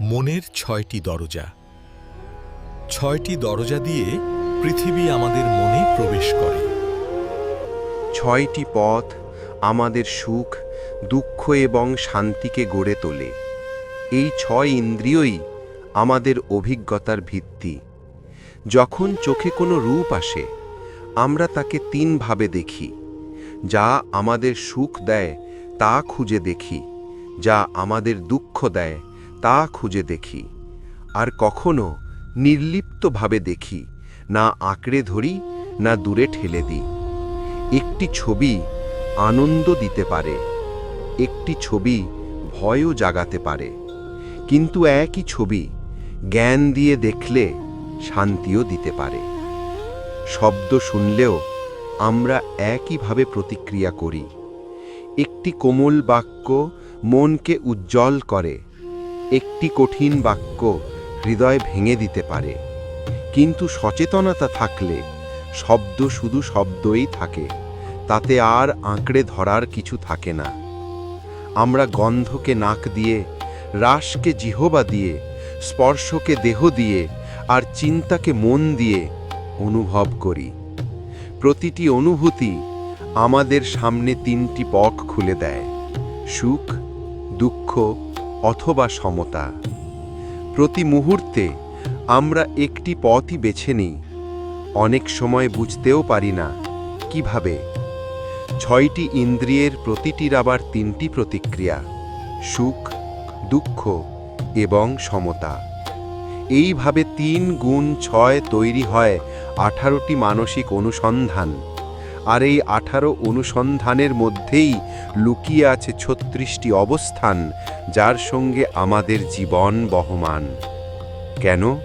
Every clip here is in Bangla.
মনের ছয়টি দরজা। ছয়টি দরজা দিয়ে পৃথিবী আমাদের মনে প্রবেশ করে। ছয়টি পথ আমাদের সুখ, দুঃখ এবং শান্তিকে গড়ে তোলে। এই ছয় ইন্দ্রিয়ই আমাদের অভিজ্ঞতার ভিত্তি। যখন চোখে কোনো রূপ আসে, আমরা তাকে তিনভাবে দেখি। যা আমাদের সুখ দেয়, তা খুঁজে দেখি। যা আমাদের দুঃখ দেয় তা খুঁজে দেখি, আর কখনো নির্লিপ্তভাবে দেখি, না আঁকড়ে ধরি, না দূরে ঠেলে দিই। একটি ছবি আনন্দ দিতে পারে, একটি ছবি ভয়ও জাগাতে পারে, কিন্তু একই ছবি জ্ঞান দিয়ে দেখলে শান্তিও দিতে পারে। শব্দ শুনলেও আমরা একইভাবে প্রতিক্রিয়া করি। একটি কোমল বাক্য মনকে উজ্জ্বল করে একটি কঠিন বাক্য হৃদয় ভেঙে দিতে পারে। কিন্তু সচেতনতা থাকলে শব্দ শুধু শব্দই থাকে, তাতে আর আঁকড়ে ধরার কিছু থাকে না। আমরা গন্ধকে নাক দিয়ে, রাসকে জিহবা দিয়ে, স্পর্শকে দেহ দিয়ে আর চিন্তাকে মন দিয়ে অনুভব করি। প্রতিটি অনুভূতি আমাদের সামনে তিনটি পক খুলে দেয়, সুখ, দুঃখ অথবা সমতা। প্রতি মুহূর্তে আমরা একটি পথই বেছে নিই। অনেক সময় বুঝতেও পারি না, কীভাবে? ছয়টি ইন্দ্রিয়ের প্রতিটির আবার তিনটি প্রতিক্রিয়া, সুখ, দুঃখ এবং সমতা। এইভাবে তিন গুণ ছয় তৈরি হয় আঠারোটি মানসিক অনুসন্ধান। আর এই আঠারো অনুসন্ধানের মধ্যেই লুকিয়ে আছে ছত্রিশটি অবস্থান, যার সঙ্গে আমাদের জীবন বহমান। কেন?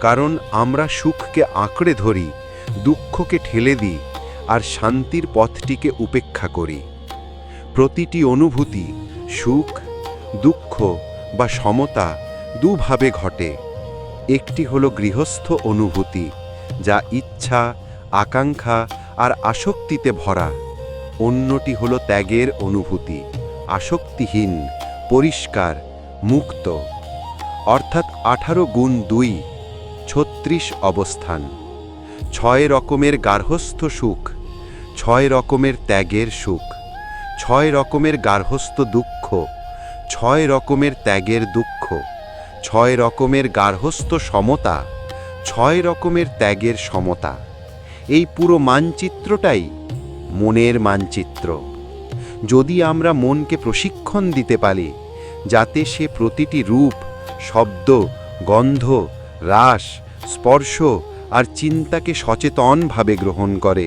কারণ আমরা সুখকে আঁকড়ে ধরি, দুঃখকে ঠেলে দিই, আর শান্তির পথটিকে উপেক্ষা করি। প্রতিটি অনুভূতি সুখ, দুঃখ বা সমতা দুভাবে ঘটে। একটি হলো গৃহস্থ অনুভূতি, যা ইচ্ছা, আকাঙ্ক্ষা আর আসক্তিতে ভরা। অন্যটি হলো ত্যাগের অনুভূতি, আসক্তিহীন, পরিষ্কার, মুক্ত। অর্থাৎ আঠারো গুণ দুই, ছত্রিশ অবস্থান। ছয় রকমের গার্হস্থ সুখ, ছয় রকমের ত্যাগের সুখ, ছয় রকমের গার্হস্থ দুঃখ, ছয় রকমের ত্যাগের দুঃখ, ছয় রকমের গার্হস্থ সমতা, ছয় রকমের ত্যাগের সমতা। এই পুরো মানচিত্রটাই মনের মানচিত্র। যদি আমরা মনকে প্রশিক্ষণ দিতে পারি, যাতে সে প্রতিটি রূপ, শব্দ, গন্ধ, রাস, স্পর্শ আর চিন্তাকে সচেতনভাবে গ্রহণ করে,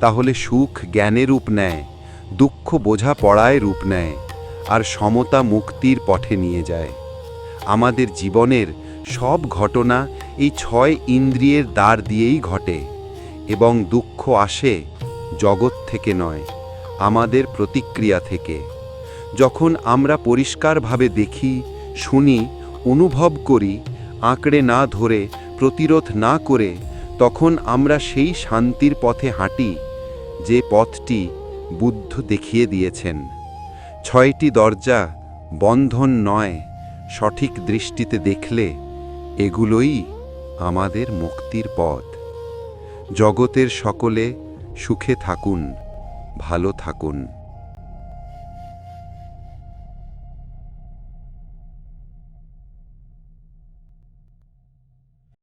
তাহলে সুখ জ্ঞানে রূপ নেয়, দুঃখ বোঝা পড়ায় রূপ নেয়, আর সমতা মুক্তির পথে নিয়ে যায়। আমাদের জীবনের সব ঘটনা এই ছয় ইন্দ্রিয়ের দ্বার দিয়েই ঘটে। এবং দুঃখ আসে জগৎ থেকে নয়, আমাদের প্রতিক্রিয়া থেকে। যখন আমরা পরিষ্কারভাবে দেখি, শুনি, অনুভব করি, আঁকড়ে না ধরে, প্রতিরোধ না করে, তখন আমরা সেই শান্তির পথে হাঁটি, যে পথটি বুদ্ধ দেখিয়ে দিয়েছেন। ছয়টি দরজা বন্ধন নয়, সঠিক দৃষ্টিতে দেখলে এগুলোই আমাদের মুক্তির পথ। জগতের সকলে সুখে থাকুন ভালো থাকুন।